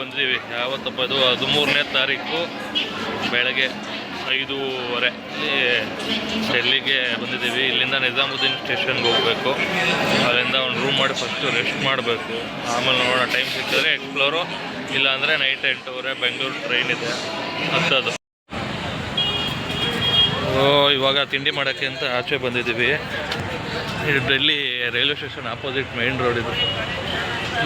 ಬಂದಿದ್ದೀವಿ. ಯಾವತ್ತಪ್ಪ ಇದು ಹದಿಮೂರನೇ ತಾರೀಕು ಬೆಳಗ್ಗೆ ಐದೂವರೆ. ಡೆಲ್ಲಿಗೆ ಬಂದಿದ್ದೀವಿ. ಇಲ್ಲಿಂದ ನಿಜಾಮುದ್ದೀನ್ ಸ್ಟೇಷನ್ಗೆ ಹೋಗಬೇಕು. ಅಲ್ಲಿಂದ ಒಂದು ರೂಮ್ ಮಾಡಿ ಫಸ್ಟು ರೆಸ್ಟ್ ಮಾಡಬೇಕು. ಆಮೇಲೆ ನೋಡೋಣ ಟೈಮ್ ಸಿಕ್ಕಿದ್ರೆ ಎಕ್ಸ್ಪ್ಲೋರು. ಇಲ್ಲಾಂದರೆ ನೈಟ್ ಎಂಟೂವರೆ, ಬೆಂಗಳೂರು ಟ್ರೈನ್ ಇದೆ. ಹತ್ತದು ಓ, ಇವಾಗ ತಿಂಡಿ ಮಾಡೋಕ್ಕೆ ಅಂತ ಆಚೆ ಬಂದಿದ್ದೀವಿ. ಇದು Delhi railway station opposite main road ಇದು.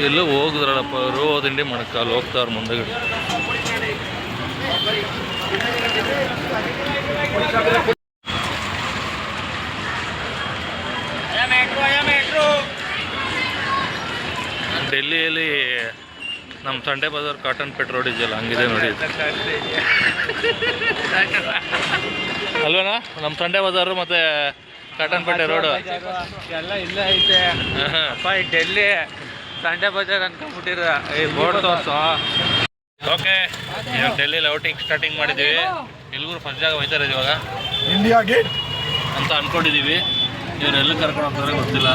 ಎಲ್ಲೋ ಹೋಗಿದ್ರಲ್ಲಪ್ಪ ಅವರು ಹೋದಿಂಡಿ ಮಣಕಾಲು ಹೋಗ್ತಾವ್ರು ಮುಂದೆಗಡೆ ಡೆಲ್ಲಿಯಲ್ಲಿ ನಮ್ಮ Sunday Bazaar Cottonpet road ಇದೆಯಲ್ಲ ಹಂಗಿದೆ ನೋಡಿ. ಅಲ್ವೇನಾ? ನಮ್ಮ ಸಂಡೆ ಬಜಾರು ಮತ್ತೆ ಕಾಟನ್ ಪೇಟೆ ರೋಡು ಎಲ್ಲ ಇಲ್ಲ ಐತೆ. ಡೆಲ್ಲಿ ಸಂಡೆ ಬಜಾರ್ ಅನ್ಕೊಂಡ್ಬಿಟ್ಟಿರ ಈ ಬೋರ್ಡ್ ತೋರ್ಸು. ಓಕೆ ಇವಾಗ ಡೆಲ್ಲಿಲಿ ಔಟಿಂಗ್ ಸ್ಟಾರ್ಟಿಂಗ್ ಮಾಡಿದ್ದೀವಿ. ಎಲ್ಗೂ ಫಸ್ಟ್ ಜಾಗ ಹೋಯ್ತಾರೆ ಇವಾಗ. ಇಂಡಿಯಾ ಗೇಟ್ ಅಂತ ಅನ್ಕೊಂಡಿದ್ದೀವಿ. ಇವ್ರು ಎಲ್ಲಿ ಕರ್ಕೊಂಡು ಹೋಗ್ತಾರೆ ಗೊತ್ತಿಲ್ಲ.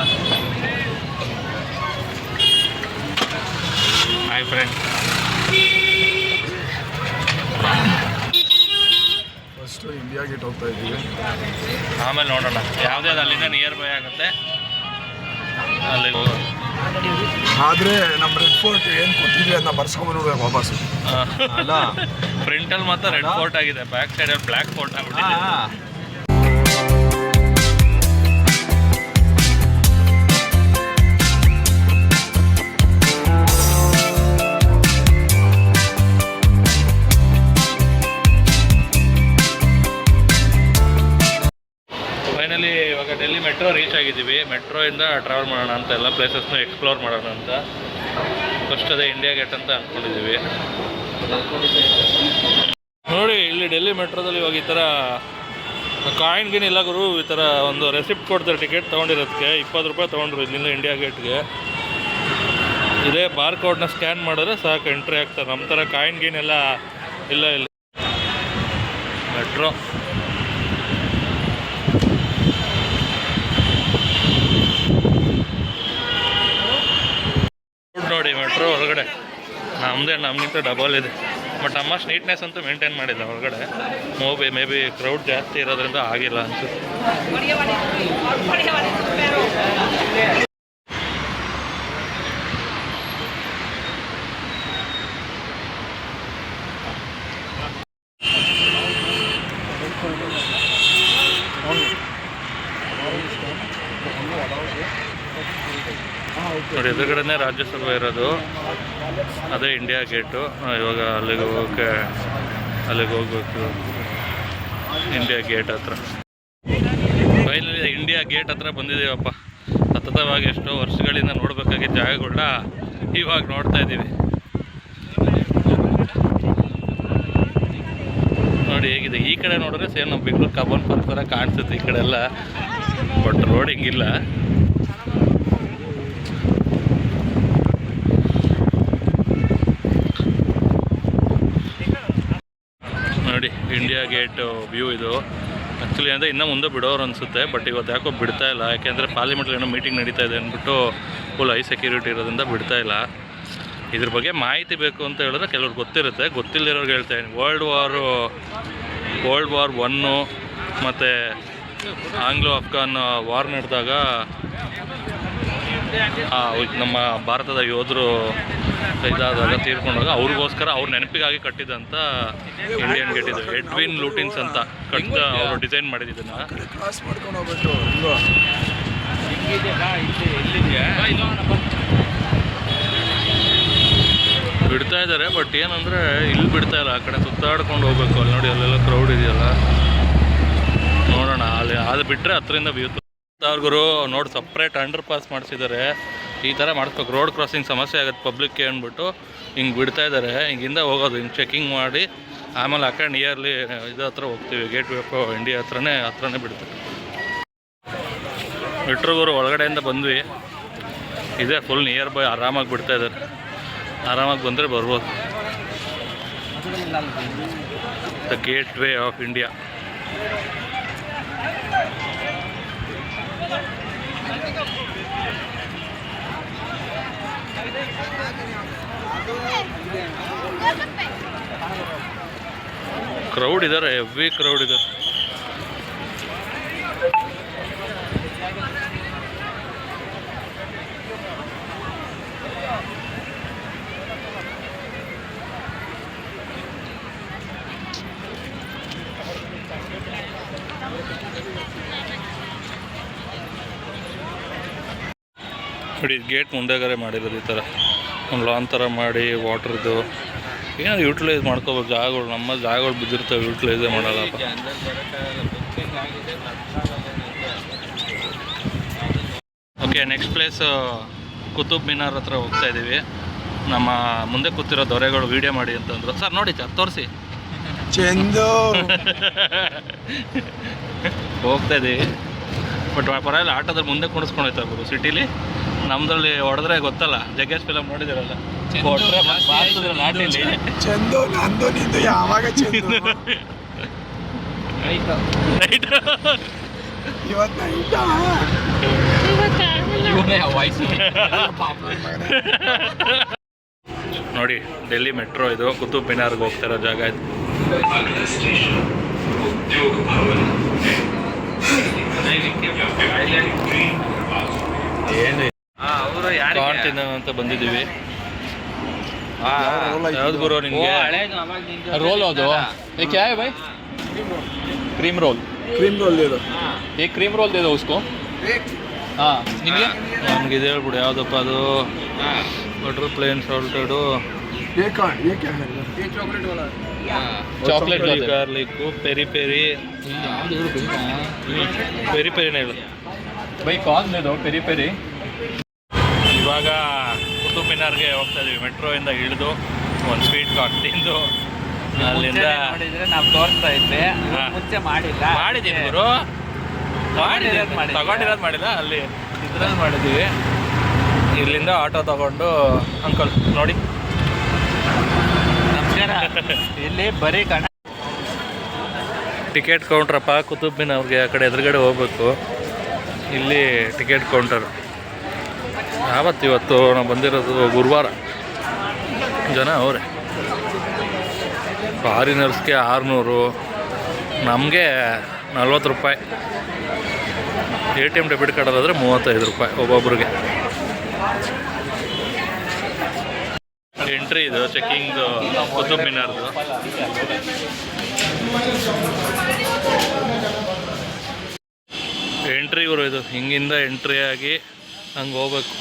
Hi friend first India Gate ಹೋಗ್ತಾ ಇದ್ದೀವಿ. ಆಮೇಲೆ ನೋಡೋಣ. ಯಾವುದೇ ಅದು ಅಲ್ಲಿಂದ ನಿಯರ್ ಬೈ ಆಗುತ್ತೆ. ಅಲ್ಲಿ ಹೋಗೋಣ. ಆದ್ರೆ ನಮ್ಮ ರೆಡ್ ಫೋರ್ಟ್ ಏನು ಕೊಟ್ಟಿದ್ವಿ ಅದನ್ನ ಬರ್ಸ್ಕೊಂಡ್ಬರ್ಬೇಕು ವಾಪಸ್. ಆ, ಅಲ್ಲ ಫ್ರಂಟಲ್ಲಿ ಮಾತ್ರ ರೆಡ್ ಫೋರ್ಟ್ ಆಗಿದೆ ಬ್ಯಾಕ್ ಸೈಡ್ ಬ್ಲ್ಯಾಕ್ ಫೋರ್ಟ್ ಆಗ್ಬಿಟ್ಟಿದೆ. ಫೈನಲಿ ಇವಾಗ ಡೆಲ್ಲಿ ಮೆಟ್ರೋ ರೀಚ್ ಆಗಿದ್ದೀವಿ. ಮೆಟ್ರೋ ಇಂದ ಟ್ರಾವೆಲ್ ಮಾಡೋಣ ಅಂತ ಎಲ್ಲ ಪ್ಲೇಸಸ್ನ ಎಕ್ಸ್ಪ್ಲೋರ್ ಮಾಡೋಣ ಅಂತ. ಫಸ್ಟ್ ಅದೇ ಇಂಡಿಯಾ ಗೇಟ್ ಅಂತ ಅಂದ್ಕೊಂಡಿದ್ದೀವಿ ನೋಡಿ, ಇಲ್ಲಿ ಡೆಲ್ಲಿ ಮೆಟ್ರೋದಲ್ಲಿ ಇವಾಗ ಈ ಥರ ಕಾಯಿನ್ ಗಿನ್ ಇಲ್ಲ ಗುರು, ಈ ಥರ ಒಂದು ರೆಸಿಪ್ಟ್ ಕೊಡ್ತಾರೆ ಟಿಕೆಟ್ ತೊಗೊಂಡಿರೋದಕ್ಕೆ. ಇಪ್ಪತ್ತು ರೂಪಾಯಿ ತೊಗೊಂಡ್ರು ಇಲ್ಲಿಂದ ಇಂಡಿಯಾ ಗೇಟ್ಗೆ ಇದೇ ಬಾರ್ ಕೋಡ್ನ ಸ್ಕ್ಯಾನ್ ಮಾಡಿದ್ರೆ ಸಾಕು ಎಂಟ್ರಿ ಆಗ್ತಾರೆ ನಮ್ಮ ಥರ ಕಾಯಿನ್ ಗೀನ್ ಎಲ್ಲ ಇಲ್ಲ ಇಲ್ಲ. ಮೆಟ್ರೋ ಫುಡ್ ನೋಡಿ ಮೆಟ್ರೋ ಹೊರಗಡೆ ನಮ್ಮದೇ ನಮಗಿಂತ ಡಬಲ್ ಇದೆ. ಬಟ್ ಅಮ್ಮಷ್ಟು ನೀಟ್ನೆಸ್ ಅಂತೂ ಮೇಂಟೈನ್ ಮಾಡಿಲ್ಲ ಹೊರಗಡೆ ಮೋಬಿ ಮೇ ಬಿ ಕ್ರೌಡ್ ಜಾಸ್ತಿ ಇರೋದ್ರಿಂದ ಆಗಿಲ್ಲ ಅನ್ಸುತ್ತೆ. ನೋಡಿ, ಎದುರುಗಡೆನೇ ರಾಜ್ಯಸಭೆ ಇರೋದು. ಅದೇ ಇಂಡಿಯಾ ಗೇಟು ಇವಾಗ ಅಲ್ಲಿಗೆ ಹೋಗೋಕೆ ಅಲ್ಲಿಗೆ ಹೋಗ್ಬೇಕು. ಇಂಡಿಯಾ ಗೇಟ್ ಹತ್ರ. ಫೈನಲಿ ಇಂಡಿಯಾ ಗೇಟ್ ಹತ್ರ ಬಂದಿದ್ದೀವಪ್ಪ. ಸತತವಾಗಿ ಎಷ್ಟೋ ವರ್ಷಗಳಿಂದ ನೋಡಬೇಕಾಗಿದ್ದ ಜಾಗಗಳನ್ನ ಇವಾಗ ನೋಡ್ತಾ ಇದ್ದೀವಿ. ನೋಡಿ, ಹೇಗಿದೆ? ಈ ಕಡೆ ನೋಡಿದ್ರೆ ಸೇಮ್ ನಮ್ಮ ಬೆಂಗಳೂರು ಕಬ್ಬನ್ ಪಾರ್ಕ್ ಥರ ಕಾಣಿಸುತ್ತೆ ಈ ಕಡೆ ಎಲ್ಲ. ಬಟ್ ರೋಡ್ ಹಿಂಗಿಲ್ಲ ನೋಡಿ ಗೇಟ್ ವ್ಯೂ ಇದು. ಆ್ಯಕ್ಚುಲಿ ಅಂದರೆ ಇನ್ನೂ ಮುಂದೆ ಬಿಡೋರು ಅನಿಸುತ್ತೆ ಬಟ್ ಇವತ್ತು ಯಾಕೋ ಬಿಡ್ತಾ ಇಲ್ಲ. ಯಾಕೆಂದರೆ ಪಾರ್ಲಿಮೆಂಟಲ್ಲಿ ಏನೋ ಮೀಟಿಂಗ್ ನಡೀತಾ ಇದೆ ಅಂದ್ಬಿಟ್ಟು ಫುಲ್ ಹೈ ಸೆಕ್ಯೂರಿಟಿ ಇರೋದ್ರಿಂದ ಬಿಡ್ತಾ ಇಲ್ಲ. ಇದ್ರ ಬಗ್ಗೆ ಮಾಹಿತಿ ಬೇಕು ಅಂತ ಹೇಳಿದ್ರೆ ಕೆಲವ್ರಿಗೆ ಗೊತ್ತಿರುತ್ತೆ. ಗೊತ್ತಿಲ್ಲದಿರೋರ್ಗೆ ಹೇಳ್ತಾ ಇದ್ದೀನಿ world war world war one ಮತ್ತು ಆಂಗ್ಲೋ ಅಫ್ಘಾನ್ ವಾರ್ ನಡೆದಾಗ ನಮ್ಮ ಭಾರತದ ಯೋಧರು ಇದಾದಾಗ ತೀರ್ಕೊಂಡಾಗ ಅವ್ರಿಗೋಸ್ಕರ ಅವ್ರ ನೆನಪಿಗಾಗಿ ಕಟ್ಟಿದಂತ ಇಂಡಿಯನ್ ಗೇಟ್ ಇದು. ಎಡ್ವಿನ್ ಲೂಟಿನ್ಸ್ ಅಂತ ಕಟ್ಟಿದ ಅವರು ಡಿಸೈನ್ ಮಾಡಿದ್ದನ್ನ ಕ್ರಾಸ್ ಮಾಡ್ಕೊಂಡು ಹೋಗ್ಬೇಕು ಇಲ್ವಾ ಬಿಡ್ತಾ ಇದ್ದಾರೆ ಬಟ್ ಏನಂದರೆ ಇಲ್ಲಿ ಬಿಡ್ತಾ ಇಲ್ಲ. ಆ ಕಡೆ ಸುತ್ತಾಡ್ಕೊಂಡು ಹೋಗ್ಬೇಕು. ಅಲ್ಲಿ ನೋಡಿ ಅಲ್ಲೆಲ್ಲ ಕ್ರೌಡ್ ಇದೆಯಲ್ಲ. ನೋಡೋಣ ಅಲ್ಲಿ ಅದು ಬಿಟ್ಟರೆ ಹತ್ತರಿಂದ ವ್ಯೂ ಅವ್ರಿಗೂ ನೋಡಿ ಸಪ್ರೇಟ್ ಅಂಡರ್ ಪಾಸ್ ಮಾಡಿಸಿದ್ದಾರೆ ಈ ಥರ ಮಾಡಿಸ್ಬೇಕು. ರೋಡ್ ಕ್ರಾಸಿಂಗ್ ಸಮಸ್ಯೆ ಆಗುತ್ತೆ ಪಬ್ಲಿಕ್ಗೆ ಅಂದ್ಬಿಟ್ಟು. ಹಿಂಗೆ ಬಿಡ್ತಾ ಇದ್ದಾರೆ ಹಿಂಗಿಂದ ಹೋಗೋದು. ಹಿಂಗೆ ಚೆಕಿಂಗ್ ಮಾಡಿ. ಆಮೇಲೆ ಆ ಕಡೆ ನಿಯರ್ಲಿ ಇದು ಹತ್ರ ಹೋಗ್ತೀವಿ. ಗೇಟ್ ವೇ ಆಫ್ ಇಂಡಿಯಾ ಹತ್ರನೇ ಹತ್ರನೇ ಬಿಡ್ತೀವಿ. ಮೆಟ್ರೋಗೂರು ಒಳಗಡೆಯಿಂದ ಬಂದ್ವಿ. ಇದೆ ಫುಲ್ ನಿಯರ್ ಬೈ ಆರಾಮಾಗಿ ಬಿಡ್ತಾ ಇದ್ದಾರೆ ಆರಾಮಾಗಿ ಬಂದರೆ ಬರ್ಬೋದು. The Gateway of India crowd ಇದ್ದಾರೆ ಹೆವಿ ಕ್ರೌಡ್ ಇದಾರೆ. ನೋಡಿ ಗೇಟ್ ಮುಂದೆಗಾರೆ ಮಾಡಿರೋದು ಈ ಥರ ಒಂದು ಲಾನ್ ಥರ ಮಾಡಿ ವಾಟ್ರದ್ದು ಏನೋ ಯೂಟಿಲೈಸ್ ಮಾಡ್ಕೋಬೇಕು ಜಾಗಗಳು ನಮ್ಮ ಜಾಗಗಳು ಬಿದ್ದಿರ್ತವೆ utilise ಮಾಡಲ್ಲಪ್ಪ okay next place Qutub Minar ಹತ್ರ ಹೋಗ್ತಾ ಇದ್ದೀವಿ ನಮ್ಮ ಮುಂದೆ ಕೂತಿರೋ ದೊರೆಗಳು ವೀಡಿಯೋ ಮಾಡಿ ಅಂತಂದ್ರು ಸರ್ ನೋಡಿ ಸರ್ ತೋರಿಸಿ. ಚೆಂದ ಹೋಗ್ತಾ ಇದ್ದೀವಿ ಬಟ್ ಪರವಾಗಿಲ್ಲ ಆಟೋದ್ರ ಮುಂದೆ ಕುಣಿಸ್ಕೊಂಡು ಹೋಯ್ತಾ ಗುರು ಸಿಟಿಲಿ ನಮ್ದ್ರಲ್ಲಿ ಹೊಡೆದ್ರೆ ಗೊತ್ತಲ್ಲ ಜಗ್ಗೇಶ್ ಫಿಲಮ್ ನೋಡಿದಿರಲ್ಲ? ಯಾವಾಗ ನೋಡಿ ಡೆಲ್ಲಿ ಮೆಟ್ರೋ ಇದು. ಕುತುಬ್ ಮಿನಾರ್ಗೆ ಹೋಗ್ತಿರೋ ಜಾಗ ಇದು. ಏನು ಕಾರ್ ತಿನ್ನೋಣ ಅಂತ ಬಂದಿದ್ದೀವಿ. ಯಾವ್ದು ಬರೋ ನಿಮಗೆ? ರೋಲ್ ಅದು. ಏಕೆ ಯಾವ ಬೈ ಕ್ರೀಮ್ ರೋಲ್. ಕ್ರೀಮ್ ರೋಲ್ ಏ ಕ್ರೀಮ್ ರೋಲ್ ಇದೆ ಉಸ್ಕೋ. ಹಾಂ ನಿಮಗೆ? ನಮ್ಗೆ ಇದು ಹೇಳ್ಬಿಡು ಯಾವುದಪ್ಪ ಅದು? Butter plain salted chocolate garlic peri peri peri ಪೆರಿನೇ ಹೇಳು ಬೈ ಕಾರ್ನ್ ಇದು ಪೆರಿ ಪೆರಿ ಇವಾಗ ಕುತುಬ್ ಮಿನಾರ್ಗೆ ಹೋಗ್ತಾ ಇದೀವಿ. ಮೆಟ್ರೋಯಿಂದ ಇಳಿದು ಒಂದು ಸ್ವೀಟ್ ಕಾರ್ನ್ ತಿಂದು ಅಲ್ಲಿಂದ ನೋಡಿದ್ರೆ ನಾವು ತೋರಿಸ್ತಾ ಇದ್ವಿ. ಹಾ. ಮುಂಚೆ ಮಾಡಿಲ್ಲ. ಮಾಡಿದ್ದೀನಿ ಗುರು? ತಗೊಂಡಿರೋದು ಮಾಡಿಲ್ಲ. ಅಲ್ಲಿ ಇದ್ರಲ್ಲಿ ಮಾಡಿದ್ದೀವಿ ಇಲ್ಲಿಂದ ಆಟೋ ತಗೊಂಡು ಅಂಕಲ್ ನೋಡಿ. ನಮಸ್ಕಾರ. ಇಲ್ಲಿ ಬರೀ ಕಣ ಟಿಕೆಟ್ ಕೌಂಟ್ರಪ್ಪ ಕುತುಬ್ ಮಿನಾರ್ಗೆ ಆ ಕಡೆ ಎದುರುಗಡೆ ಹೋಗ್ಬೇಕು. ಇಲ್ಲಿ ಟಿಕೆಟ್ ಕೌಂಟರ್ ಯಾವತ್ತು ಇವತ್ತು ನಾವು ಬಂದಿರೋದು ಗುರುವಾರ. ಜನ ಅವರೇ. ಫಾರಿನರ್ಸ್ಗೆ ಆರುನೂರು, ನಮಗೆ ನಲ್ವತ್ತು ರೂಪಾಯಿ. ಎ ಟಿ ಎಂ ಡೆಬಿಟ್ ಕಾರ್ಡಲ್ಲಾದರೆ ಮೂವತ್ತೈದು ರೂಪಾಯಿ ಒಬ್ಬೊಬ್ರಿಗೆ. ಎಂಟ್ರಿ ಇದು ಚೆಕ್ಕಿಂಗ್ ಕುತುಬ್ ಮಿನಾರ್ದು. ಎಂಟ್ರಿ ಇವರು ಇದು, ಹಿಂಗಿಂದ ಎಂಟ್ರಿ ಆಗಿ ಹಂಗೆ ಹೋಗ್ಬೇಕು.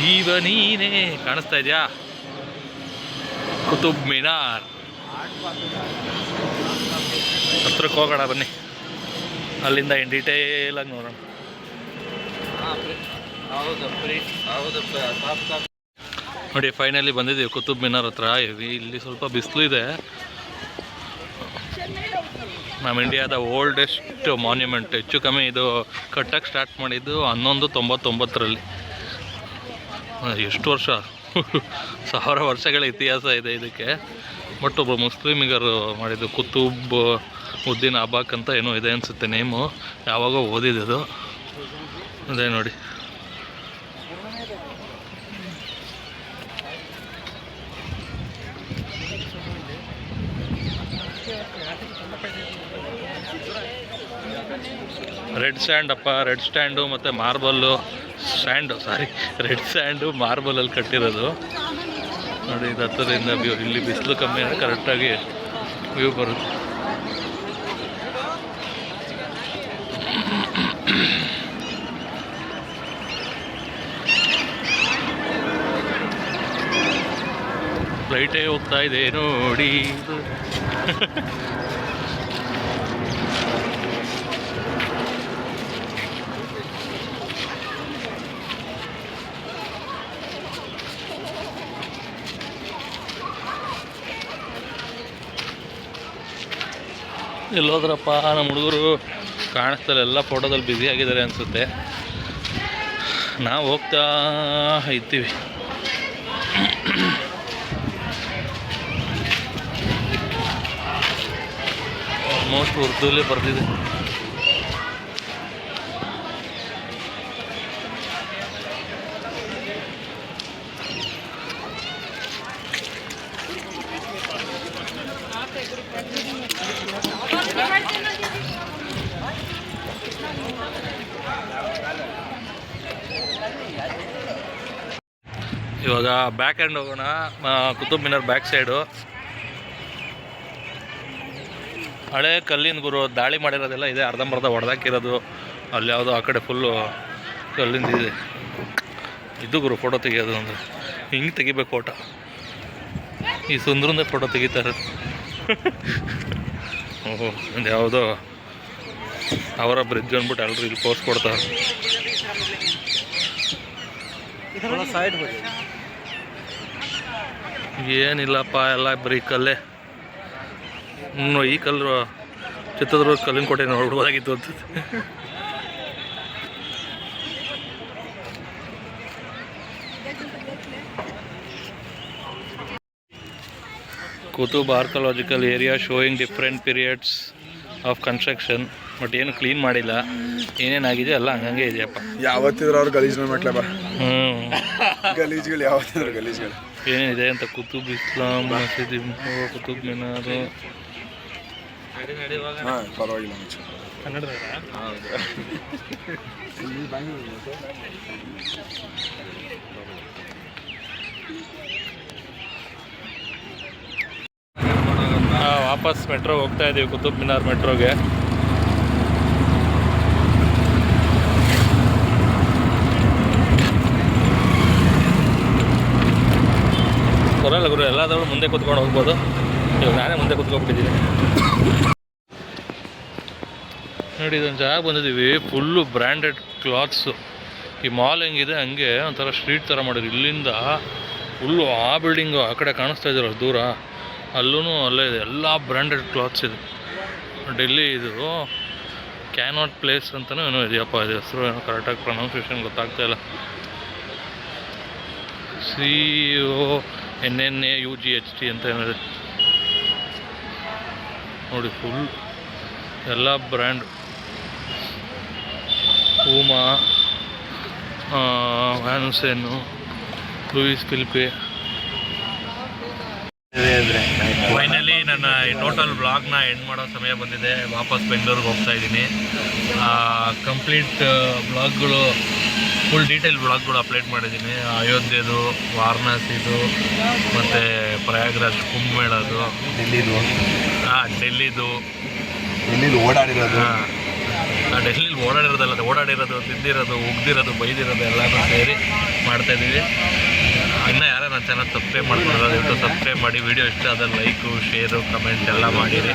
ಜೀವನೀನೇ ಕಾಣಿಸ್ತಾ ಇದೆಯಾ? ಕುತುಬ್ ಮಿನಾರ್. ಹತ್ರಕ್ಕೆ ಹೋಗೋಣ ಬನ್ನಿ. ಅಲ್ಲಿಂದ ಇನ್ ಡೀಟೇಲ್ ಆಗಿ ನೋಡೋಣ. ನೋಡಿ ಫೈನಲಿ ಬಂದಿದ್ದೀವಿ. ಕುತುಬ್ ಮಿನಾರ್ ಹತ್ರ. ಇಲ್ಲಿ ಸ್ವಲ್ಪ ಬಿಸಿಲು ಇದೆ. ನಮ್ಮ ಇಂಡಿಯಾದ ಓಲ್ಡೆಸ್ಟ್ ಮಾನ್ಯುಮೆಂಟ್ ಹೆಚ್ಚು ಕಮ್ಮಿ ಇದು ಕಟ್ಟಕ್ಕೆ ಸ್ಟಾರ್ಟ್ ಮಾಡಿದ್ದು ಹನ್ನೊಂದು ತೊಂಬತ್ತೊಂಬತ್ತರಲ್ಲಿ. ಎಷ್ಟು ವರ್ಷ? ಸಾವಿರ ವರ್ಷಗಳ ಇತಿಹಾಸ ಇದೆ ಇದಕ್ಕೆ. ಬಟ್ ಒಬ್ಬ ಮುಸ್ಲಿಮಿಗರು ಮಾಡಿದ್ದು ಕುತುಬ್ ಉದ್ದೀನ್ ಅಬಾಕ್ ಅಂತ ಏನೋ ಇದೆ ಅನಿಸುತ್ತೆ ನೇಮು. ಯಾವಾಗೋ ಓದಿದ್ದು ಅದೇ ನೋಡಿ. ರೆಡ್ ಸ್ಯಾಂಡ್ ಅಪ್ಪ, ರೆಡ್ ಸ್ಟ್ಯಾಂಡು ಮತ್ತು marble. Sand, sorry, red sand ಮಾರ್ಬಲಲ್ಲಿ ಕಟ್ಟಿರೋದು. ನೋಡಿ, ಇದು ಹತ್ತರಿಂದ ವ್ಯೂ, ಇಲ್ಲಿ ಬಿಸಿಲು ಕಮ್ಮಿ ಅಂದರೆ ಕರೆಕ್ಟಾಗಿ ವ್ಯೂ ಬರುತ್ತೆ. ಫ್ಲೈಟೇ ಹೋಗ್ತಾ ಇದೆ, ನೋಡಿ. ಎಲ್ಲೋದ್ರಪ್ಪ ನಮ್ಮ ಹುಡುಗರು ಕಾಣಿಸ್ತಾರೆ ಎಲ್ಲ ಫೋಟೋದಲ್ಲಿ ಬ್ಯುಸಿ ಆಗಿದ್ದಾರೆ ಅನಿಸುತ್ತೆ. ನಾವು ಹೋಗ್ತಾ ಇದ್ದೀವಿ. ಆಲ್ಮೋಸ್ಟ್ ಉರ್ದುಲ್ಲೇ ಬರೆದಿದೆ ಇವಾಗ ಬ್ಯಾಕ್ ಹ್ಯಾಂಡ್ ಹೋಗೋಣ. ಕುತುಬ್ ಮಿನಾರ್ ಬ್ಯಾಕ್ ಸೈಡು ಹಳೆ ಕಲ್ಲಿನ ಗುರು, ದಾಳಿ ಮಾಡಿರೋದೆಲ್ಲ ಇದೆ. ಅರ್ಧಂಬರ್ಧ ಹೊಡೆದಾಕಿರೋದು ಅಲ್ಲಿ ಯಾವುದೋ ಆ ಕಡೆ ಫುಲ್ಲು ಕಲ್ಲಿಂದ ಇದೆ. ಇದು ಗುರು ಫೋಟೋ ತೆಗಿಯೋದು ಅಂದರೆ. ಹಿಂಗೆ ತೆಗಿಬೇಕು ಫೋಟೋ ಈ ಸುಂದ್ರಂದೇ ಫೋಟೋ ತೆಗಿತಾರೆ. ಓಹೋ ಒಂದು ಯಾವುದೋ ಅವರ ಬ್ರಿಡ್ಜ್ ಅಂದ್ಬಿಟ್ಟು ಎಲ್ಲರೂ ಇಲ್ಲಿ ಪೋಸ್ಟ್ ಕೊಡ್ತಾರೆ. ಏನಿಲ್ಲಪ್ಪ ಎಲ್ಲ ಬರೀ ಕಲ್ಲೇ. ಹ್ಞೂ ಈ ಕಲ್ಲು ಚಿತ್ರದುರ್ಗ ಕಲ್ಲಿನ ಕೋಟೆ ನೋಡ್ಬೋದಾಗಿತ್ತು ಅಂತ. Qutub archaeological area showing different periods of construction but ಏನು ಕ್ಲೀನ್ ಮಾಡಿಲ್ಲ. ಏನೇನಾಗಿದೆ ಎಲ್ಲ ಹಂಗಂಗೆ ಇದೆಯಪ್ಪ. ಯಾವತ್ತಿದ್ರು ಅವ್ರು ಗಲೀಜು ಮಾಡ್ಲಪ್ಪ ಹ್ಞೂ ಗಲೀಜ್ಗಳು ಯಾವತ್ತಿದ್ರು ಗಲೀಜ್ಗಳು. ಏನಿದೆ ಅಂತ ಕುತುಬ್ ಇಸ್ಲಾಂ ಮಸೀದಿ ಕುತುಬ್ ಮಿನಾರು. ಹಾಂ ಪರವಾಗಿಲ್ಲ ವಾಪಸ್ ಮೆಟ್ರೋ ಹೋಗ್ತಾ ಇದೀವಿ ಕುತುಬ್ ಮಿನಾರ್ ಮೆಟ್ರೋಗೆ. ಬರಲ್ಲ ಗುರು ಎಲ್ಲಾದ್ರೂ ಮುಂದೆ ಕೂತ್ಕೊಂಡು ಹೋಗ್ಬೋದು. ಇವಾಗ ನಾನೇ ಮುಂದೆ ಕೂತ್ಕೊಂಡ್ಬಿಟ್ಟಿದ್ದೀನಿ ನೋಡಿ, ಇದೊಂದು ಜಾಗ ಬಂದಿದ್ದೀವಿ. ಫುಲ್ಲು ಬ್ರ್ಯಾಂಡೆಡ್ ಕ್ಲಾತ್ಸು ಈ ಮಾಲ್ ಹೆಂಗಿದೆ? ಹಂಗೆ ಒಂಥರ ಸ್ಟ್ರೀಟ್ ಥರ ಮಾಡಿದ್ರು. ಇಲ್ಲಿಂದ ಫುಲ್ಲು ಆ ಬಿಲ್ಡಿಂಗು ಆ ಕಡೆ ಕಾಣಿಸ್ತಾ ಇದ್ದೀರಲ್ಲ ದೂರ. ಅಲ್ಲೂ ಅಲ್ಲೇ ಇದೆ. ಎಲ್ಲ ಬ್ರ್ಯಾಂಡೆಡ್ ಕ್ಲಾತ್ಸ್ ಇದೆ. ಡೆಲ್ಲಿ ಇದು ಕ್ಯಾನಾಟ್ ಪ್ಲೇಸ್ ಅಂತಲೂ ಏನೋ ಇದೆಯಪ್ಪ, ಇದು ಹೆಸರು ಏನೋ ಕರೆಕ್ಟಾಗಿ ಪ್ರೊನೌನ್ಸಿಯೇಷನ್ ಗೊತ್ತಾಗ್ತಾ ಇಲ್ಲ. C O N N A U G H T ಅಂತ ಏನಿದೆ. ನೋಡಿ ಫುಲ್ ಎಲ್ಲ ಬ್ರ್ಯಾಂಡ್ ಪೂಮಾ ವ್ಯಾನ್ಸೆನ್ನು ಲೂಯಿಸ್ ಫಿಲ್ಪೆ ಫೈನಲಿ ನನ್ನ ಟೋಟಲ್ ಬ್ಲಾಗ್ನ ಎಂಡ್ ಮಾಡೋ ಸಮಯ ಬಂದಿದೆ. ವಾಪಸ್ ಬೆಂಗಳೂರಿಗೆ ಹೋಗ್ತಾ ಇದ್ದೀನಿ. ಕಂಪ್ಲೀಟ್ ಬ್ಲಾಗ್ಗಳು ಫುಲ್ ಡೀಟೇಲ್ ಬ್ಲಾಗ್ಗಳು ಅಪ್ಲೋಡ್ ಮಾಡಿದ್ದೀನಿ. ಅಯೋಧ್ಯೆದು ವಾರಣಾಸಿದು ಮತ್ತು ಪ್ರಯಾಗ್ರಾಜ್ ಕುಂಭಮೇಳದು. ಡೆಲ್ಲಿದು. ಹಾಂ ಡೆಲ್ಲಿದು. ಡೆಲ್ಲಿದು ಓಡಾಡಿರೋದು. ಹಾಂ. ಡೆಲ್ಲಿಲಿ ಓಡಾಡಿರೋದಲ್ಲ ಓಡಾಡಿರೋದು ತಿಂದಿರೋದು ಉಗ್ದಿರೋದು ಬೈದಿರೋದು ಎಲ್ಲನೂ ಸೇರಿ ಮಾಡ್ತಾಯಿದ್ದೀವಿ ಇನ್ನು ಯಾರೋ ನನ್ನ ಚಾನಲ್ ಸಬ್ಸ್ಕ್ರೈಬ್ ಮಾಡ್ಕೊಂಡಿರೋದು ದಯವಿಟ್ಟು ಸಬ್ಸ್ಕ್ರೈಬ್ ಮಾಡಿ ವಿಡಿಯೋ ಇಷ್ಟ ಆದ್ರೆ ಲೈಕು ಶೇರು ಕಮೆಂಟ್ ಎಲ್ಲ ಮಾಡಿರಿ.